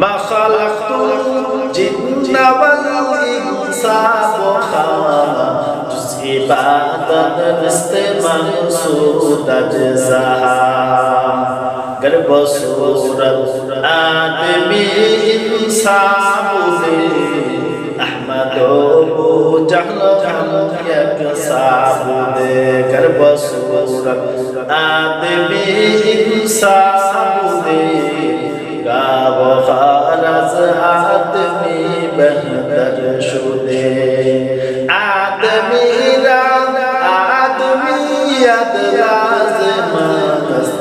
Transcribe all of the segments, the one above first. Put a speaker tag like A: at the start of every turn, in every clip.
A: মা খালাকতুল জিন্না ওয়াল ইনসা ওয়া عبادت است مقصود اجزا گرب صورت آدمی انسان بودی احمد و بو جهل هم یک سابوده گرب صورت آدمی انسان بودی یاد لازم است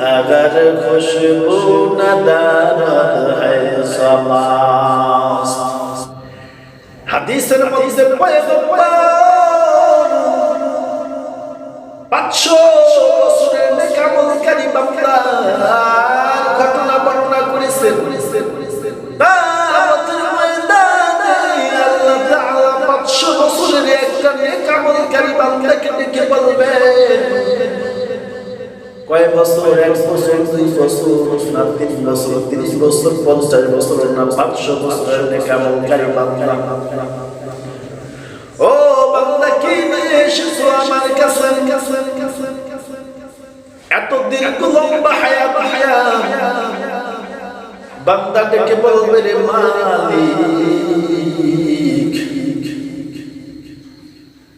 A: اگر خوشبو ندارد ای سماست حدیث مقصد پیغمبر بچو নেকামলকারী বান্দাকে ডেকে কয় বছর, এক বছর, দুই বছর না তিন বছর, তিরিশ বছর, পঞ্চাশ বছর না, পাঁচশো বছরের নেকামলকারী বান্দা। ও বান্দা, কি এসেছ আমার কাছে? এত দীর্ঘ লম্বা হায়াত হায়াত বান্দা ডেকে বলবে রে মালিক।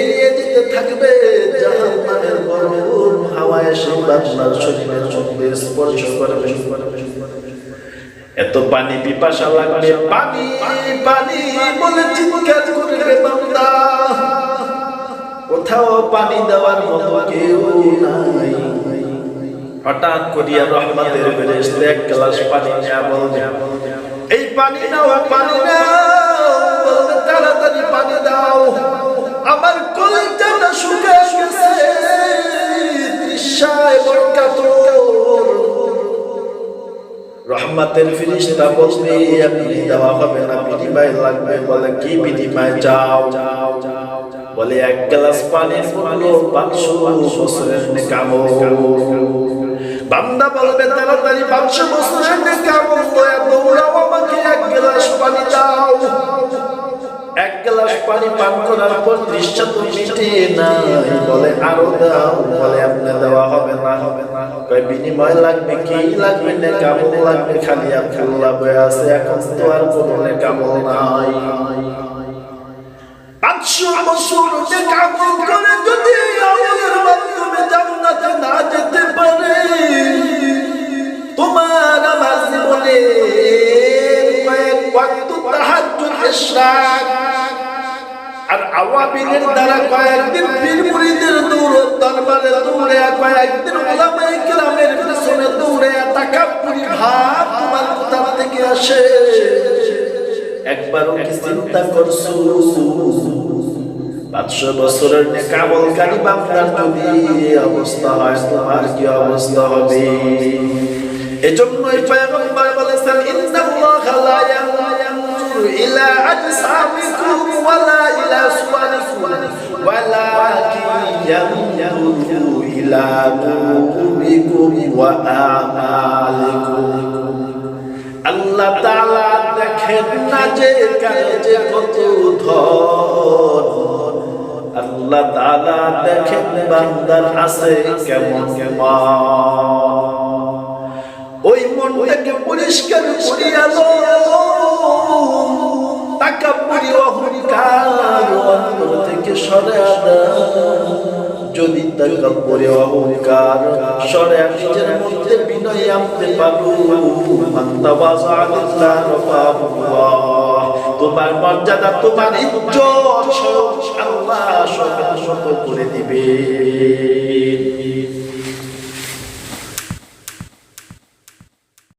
A: নিয়ে যেতে থাকবে। গরম বান্দার শরীরের মধ্যে স্পর্শ এত পানি পিপাসা লাগবে, পানি পানি বলে চিৎকার করবে বান্দা। কোথাও পানি দেওয়ার মতো কেউ নাই। হঠাৎ করিয়া রহমতের ফেরেশতা এক গ্লাস পানি নেয়া বলবে, এই পানি নাও পানি নাও। রহমতের ফিরিস্তা বলবে আপনি দেওয়া হবে না বিনিময় লাগবে, বলে কি বিনিময় চাও? বলে এক গ্লাস পানির মূল্য পাঁচশো বছরের কামো বান্দা বলবে, তাড়াতাড়ি পাঁচশো বছরের কামো দৌড়াও আমাকে এক গ্লাস পানি দাও। পানি পান করার পর দৃশ্য তো মিটে নাই। বলে, আরও দাও। বলে, আপনি দেওয়া হবে না। হবে বিনিময় লাগবে কি? লাগবে না কামল লাগবে, খালি আব্দুল্লাহ বয়ে আছে। এখন তো আর কোনো কামল নাই। পাঁচশো বছর যে কামল করে যদি আমলের মাধ্যমে জান্নাতে না যেতে পারে, তোমার আমার জীবনে কয়েক ওয়াক্ত তাহাজ্জুদ ইশরাক আর আওয়াবিনের দ্বারা কয়েকদিন দৌড়, দরবারে দৌড়ে, কয়েকদিন কেরামের পিছনে দৌড়ে ভাব তোমার কোথা থেকে আসে? একবারও কি চিন্তা করছ? পাঁচশো বছরের কামলকারী বান্দার যদি অবস্থা হয়, তোমার কি অবস্থা হবে? এজন্যই পয়গম্বর বলেছেন লা ইলা সুওয়ারিকুম ইলা কুলুবিকুম ওয়া আমালিকুম আল্লাহ তাআলা দেখেন না যে কাজে কত ধন। আল্লাহ তাআলা দেখেন বান্দার আছে কেমন। কেমন ওই মনটাকে পরিষ্কার যদি তাকাব্বুরি অহংকার বিনয় আনতে পারো। তোমার মর্যাদা তোমার ইজ্জত করে দিবে